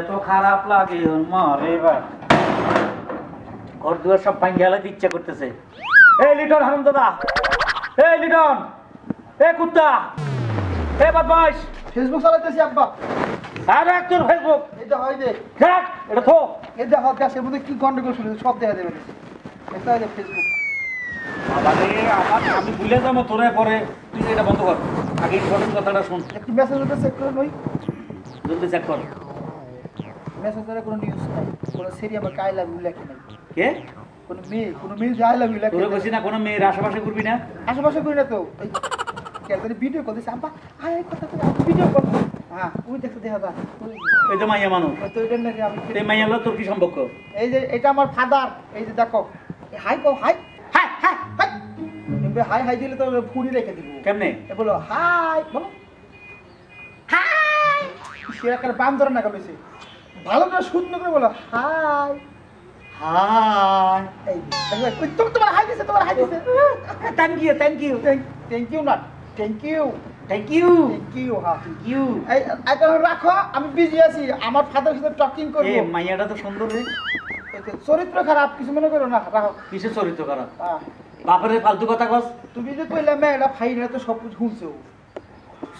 এত খারাপ লাগে মারে ঘর দুয়ার সব ইচ্ছা করতেছে। এই লিটন হারাম দাদা এই লিটন এ কুত্তা এ বদমাইশ। ফেসবুক চালাইতেছি আব্বা। আর তোর ফেসবুক এটা হয় দেখ এটা মধ্যে কি গন্ডগোল শুনে সব দেখা দেবে এটা হয় ফেসবুক বাবারে আমার আমি ভুলে যাব তোরে পরে। তুই এটা বন্ধ কর। আগে ইম্পর্টেন্ট কথাটা শুন। একটু মেসেজ চেক করে নই জলদি চেক কর। মেসেজ ধরে কোনো নিউজ নাই কোনো সিরিয়াল বা কাই লাভ ইউ লেখে নাই। কে? কোনো মেয়ে কোনো মেয়ে যে আই লাভ ইউ লেখে তোরে। না কোনো মেয়ের আশেপাশে করবি না। আশেপাশে করি না তো। এই কেন ভিডিও কল দিছে? আব্বা আয় আয় কথা করে ভিডিও কল হ্যাঁ ওই দেখতে দেখা যে, এই যে মাইয়া মানুষ। তো এটা নাকি আমি এই মাইয়া হলো তোর কি সম্পর্ক? এই যে এটা আমার ফাদার এই যে দেখো হাই কো hi. Hi hi hi. Hi hi দিলে তো ফুরি রেখে দিব। কেমনে? এ বলো হাই বলো। হাই। সে একটা বান্দর না গেছে ভালো করে সুন্দর করে বলো হাই হাই। তোমার দিছে তোমার হাই দিছে। Thank you thank you thank you thank you thank you thank you হ্যাঁ থ্যাংক ইউ এই এখন রাখো আমি বিজি আছি আমার ফাদার সাথে টকিং করব। মাইয়াটা তো সুন্দর রে। চরিত্র খারাপ কিছু মনে করো না রাখো। কিসের চরিত্র খারাপ? হ্যাঁ। বাপরে ফালতু কথা কস। তুমি যে কইলে মেয়েটা ফাইন তো সব কিছু শুনছে।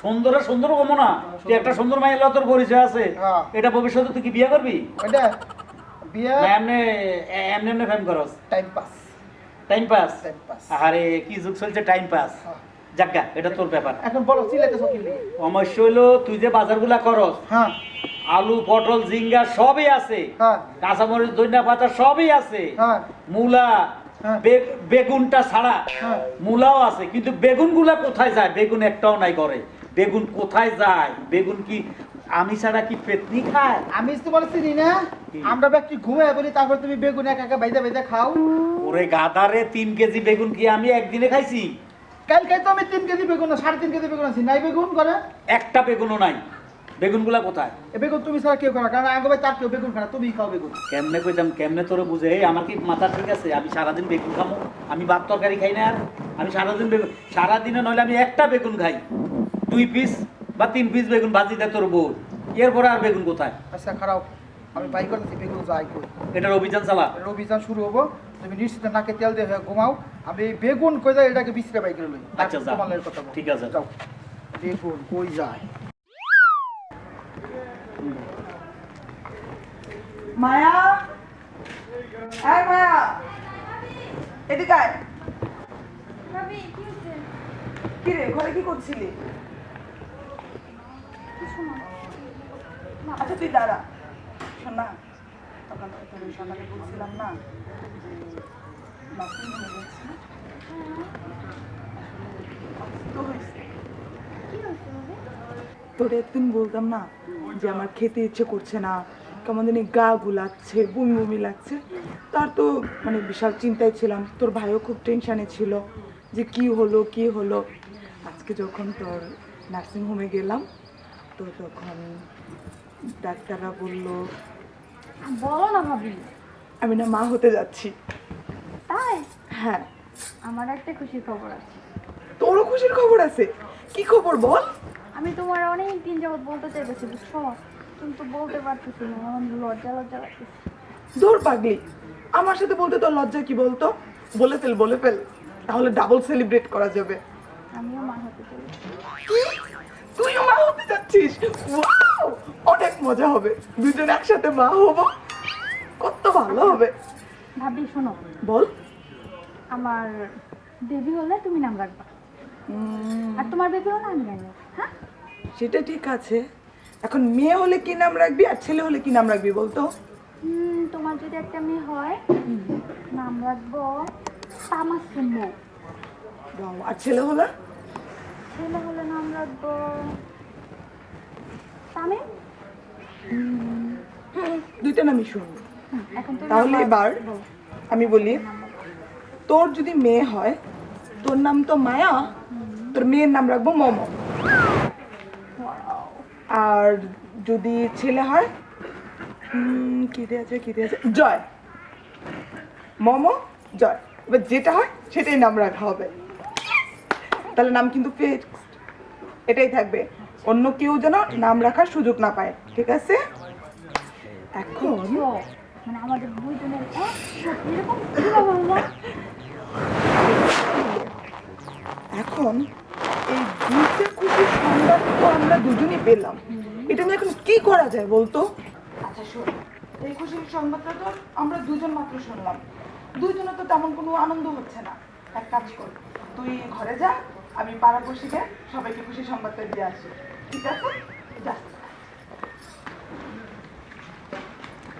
সুন্দরে সুন্দর কমো না। তুই একটা সুন্দর। মায়ের হলো তোর পরিচয় আছে। হ্যাঁ। এটা ভবিষ্যতে তুই কি বিয়ে করবি? এটা বিয়ে এমনি এমনি এমনি ফেম করস। Time pass time pass time pass আরে কি যুগ চলছে টাইম পাস যাজ্ঞা এটা তোর ব্যাপার। এখন বলো কি হইল? তুই যে বাজারগুলা করস হ্যাঁ। আলু পটল জিঙ্গা সবই আছে। হ্যাঁ। কাঁচামরিচ ধনিয়া পাতা সবই আছে। হ্যাঁ। মূলা হ্যাঁ। বেগুনটা ছাড়া হ্যাঁ। মূলাও আছে। কিন্তু বেগুনগুলা কোথায় যায়? বেগুন একটাও নাই করে বেগুন কোথায় যায়? বেগুন কি আমি ছাড়া কি পেতনি খায়? আমি তোমার চিনি না। কি? আমরা ব্যক্তি ঘুমাই বলি তারপর তুমি বেগুন একা একা বাইদা বাইদা খাও। ওরে গাদারে তিন কেজি বেগুন কি আমি একদিনে খাইছি? কালকে তো আমি তিন কেজি বেগুন সাড়ে তিন কেজি বেগুন আছি নাই বেগুন করে একটা বেগুনও নাই। বেগুনগুলা কোথায়? এ বেগুন তুমি ছাড়া কেউ খানা কারণ আগে তার কেউ বেগুন খানা তুমি খাও বেগুন। কেমনে কইতাম কেমনে তোরে বুঝে? এই আমার কি মাথা ঠিক আছে? আমি সারাদিন বেগুন খামো আমি ভাত তরকারি খাই না আর। আমি সারাদিন বেগুন সারাদিনে নইলে আমি একটা বেগুন খাই। দুই পিস বা তিন পিস বেগুন ভাজি দেয় তোর বউ। এরপরে আর বেগুন কোথায়? আচ্ছা খারাপ। আমি বাই করতেছি বেগুন যাই কই। এটার অভিযান চালা। এর অভিযান শুরু হব। তুমি নিশ্চিত নাকে তেল দিয়ে ঘুমাও। আমি বেগুন কই যায় এটাকে বিছরে বাই করে লই। আচ্ছা, যা। তোমার কথা ঠিক আছে। যাও। বেগুন কই যায়? মায়া? এই মায়া! এদিকে আয়। কি হচ্ছে? কি রে ঘরে কি করছিলি? আচ্ছা তুই দাঁড়া। তখন সন্ধ্যাকে বলছিলাম না তোর একদিন বলতাম না যে আমার খেতে ইচ্ছে করছে না, কেমন জানি গা গুলাচ্ছে, বমি বমি লাগছে। তার তো মানে বিশাল চিন্তায় ছিলাম, তোর ভাইও খুব টেনশানে ছিল যে কি হলো কি হলো। আজকে যখন তোর নার্সিং হোমে গেলাম তো তখন ডাক্তাররা বলল বলো না ভাবি। আমি না মা হতে যাচ্ছি। তাই? হ্যাঁ। আমার একটা খুশির খবর আছে। তোরও খুশির খবর আছে? কি খবর বল? আমি তোমার অনেক দিন যাবত বলতে চাইতেছি বুঝছ? তুমি তো বলতে পারতেছি না আমার লজ্জা লজ্জা লাগতেছে। দূর পাগলি আমার সাথে বলতে তোর লজ্জা কি বলতো? বলে ফেল বলে ফেল তাহলে ডাবল সেলিব্রেট করা যাবে। আমিও মা হতে চলেছি? তুইও মা যাচ্ছিস অনেক মজা হবে। দুজন একসাথে মা হব। কত ভালো হবে। ভাবি শোনো। বল। আমার বেবি হলে তুমি নাম রাখবা। আর তোমার বেবি হলে আমি রাখব হ্যাঁ? সেটা ঠিক আছে। এখন মেয়ে হলে কি নাম রাখবি আর ছেলে হলে কি নাম রাখবি বলতো? তোমার যদি একটা মেয়ে হয় নাম রাখব তামাসুম্মু আর ছেলে হলে? ছেলে হলে নাম রাখব তামিম দুইটা নামই শুনব তাহলে এবার আমি বলি তোর যদি মেয়ে হয় তোর নাম তো মায়া তোর মেয়ের নাম রাখব মম। আর যদি ছেলে হয় কি আছে কি দিয়ে আছে? জয়। মম জয়। এবার যেটা হয় সেটাই নাম রাখা হবে। তাহলে নাম কিন্তু ফিক্সড এটাই থাকবে। অন্য কেউ যেন নাম রাখার সুযোগ না পায় ঠিক আছে? এখন মানে আমাদের দুইজনের এখন এই দুইটা খুশির সংবাদ তো আমরা দুজনই পেলাম। এটা নিয়ে এখন কি করা যায় বলতো? আচ্ছা শোন। এই খুশির সংবাদটা তো আমরা দুজন মাত্র শুনলাম। দুইজনে তো তেমন কোনো আনন্দ হচ্ছে না। এক কাজ কর তুই ঘরে যা আমি পাড়াপড়শিকে সবাইকে খুশি সংবাদটা দিয়ে আসি। ঠিক আছে যা